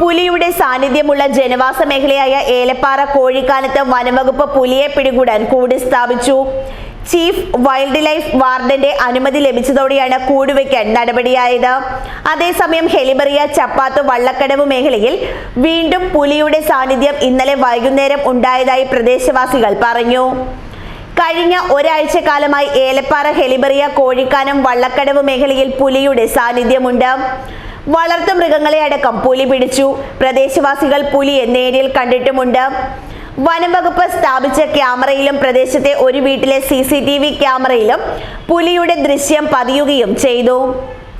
പുലിയുടെ സാന്നിധ്യമുള്ള ജനവാസ മേഖലയായ ഏലപ്പാറ കോഴിക്കാനത്ത് വനംവകുപ്പ് പുലിയെ പിടികൂടാൻ കൂട് സ്ഥാപിച്ചു. ചീഫ് വൈൽഡ് ലൈഫ് വാർഡന്റെ അനുമതി ലഭിച്ചതോടെയാണ് കൂടുവയ്ക്കാൻ നടപടിയായത്. അതേസമയം ഹെലിബറിയ ചപ്പാത്ത് വള്ളക്കടവ് മേഖലയിൽ വീണ്ടും പുലിയുടെ സാന്നിധ്യം ഇന്നലെ വൈകുന്നേരം ഉണ്ടായതായി പ്രദേശവാസികൾ പറഞ്ഞു. കഴിഞ്ഞ ഒരാഴ്ച കാലമായി ഏലപ്പാറ ഹെലിബറിയ കോഴിക്കാനം വള്ളക്കടവ് മേഖലയിൽ പുലിയുടെ സാന്നിധ്യമുണ്ട്. വളർത്തു മൃഗങ്ങളെ അടക്കം പുലി പിടിച്ചു. പ്രദേശവാസികൾ പുലിയെ നേരിൽ കണ്ടിട്ടുമുണ്ട്. വനംവകുപ്പ് സ്ഥാപിച്ച ക്യാമറയിലും പ്രദേശത്തെ ഒരു വീട്ടിലെ സി സി ടി വി ക്യാമറയിലും പുലിയുടെ ദൃശ്യം പതിയുകയും ചെയ്തു.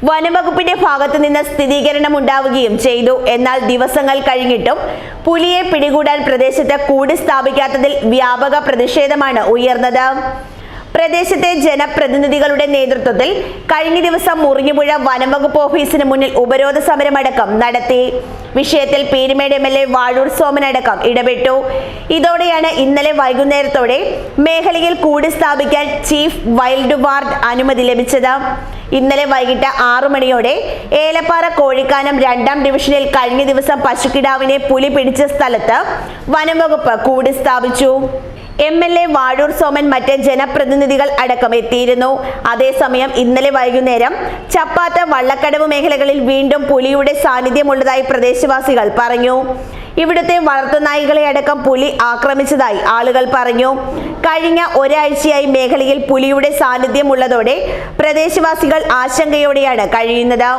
വനംവകുപ്പിന്റെ ഭാഗത്തു നിന്ന് സ്ഥിരീകരണം ഉണ്ടാവുകയും ചെയ്തു. എന്നാൽ ദിവസങ്ങൾ കഴിഞ്ഞിട്ടും പുലിയെ പിടികൂടാൻ പ്രദേശത്ത് കൂട് സ്ഥാപിക്കാത്തതിൽ വ്യാപക പ്രതിഷേധമാണ് ഉയർന്നത്. പ്രദേശത്തെ ജനപ്രതിനിധികളുടെ നേതൃത്വത്തിൽ കഴിഞ്ഞ ദിവസം മുറിഞ്ഞുപുഴ വനംവകുപ്പ് ഓഫീസിന് മുന്നിൽ ഉപരോധ സമരമടക്കം നടത്തി. വിഷയത്തിൽ Peerumedu M L A Vazhoor സോമനടക്കം ഇടപെട്ടു. ഇതോടെയാണ് ഇന്നലെ വൈകുന്നേരത്തോടെ മേഖലയിൽ കൂട് സ്ഥാപിക്കാൻ ചീഫ് വൈൽഡ് വാർഡ് അനുമതി ലഭിച്ചത്. ഇന്നലെ വൈകിട്ട് ആറു മണിയോടെ ഏലപ്പാറ കോഴിക്കാനം രണ്ടാം ഡിവിഷനിൽ കഴിഞ്ഞ ദിവസം പശുക്കിടാവിനെ പുലി പിടിച്ച സ്ഥലത്ത് വനംവകുപ്പ് കൂട് സ്ഥാപിച്ചു. M L A Vazhoor Soman മറ്റ് ജനപ്രതിനിധികൾ അടക്കം എത്തിയിരുന്നു. അതേസമയം ഇന്നലെ വൈകുന്നേരം ചപ്പാത്ത വള്ളക്കടവ് മേഖലകളിൽ വീണ്ടും പുലിയുടെ സാന്നിധ്യമുള്ളതായി പ്രദേശവാസികൾ പറഞ്ഞു. ഇവിടുത്തെ വളർത്തുനായികളെ അടക്കം പുലി ആക്രമിച്ചതായി ആളുകൾ പറഞ്ഞു. കഴിഞ്ഞ ഒരാഴ്ചയായി മേഖലയിൽ പുലിയുടെ സാന്നിധ്യമുള്ളതോടെ പ്രദേശവാസികൾ ആശങ്കയോടെയാണ് കഴിയുന്നത്.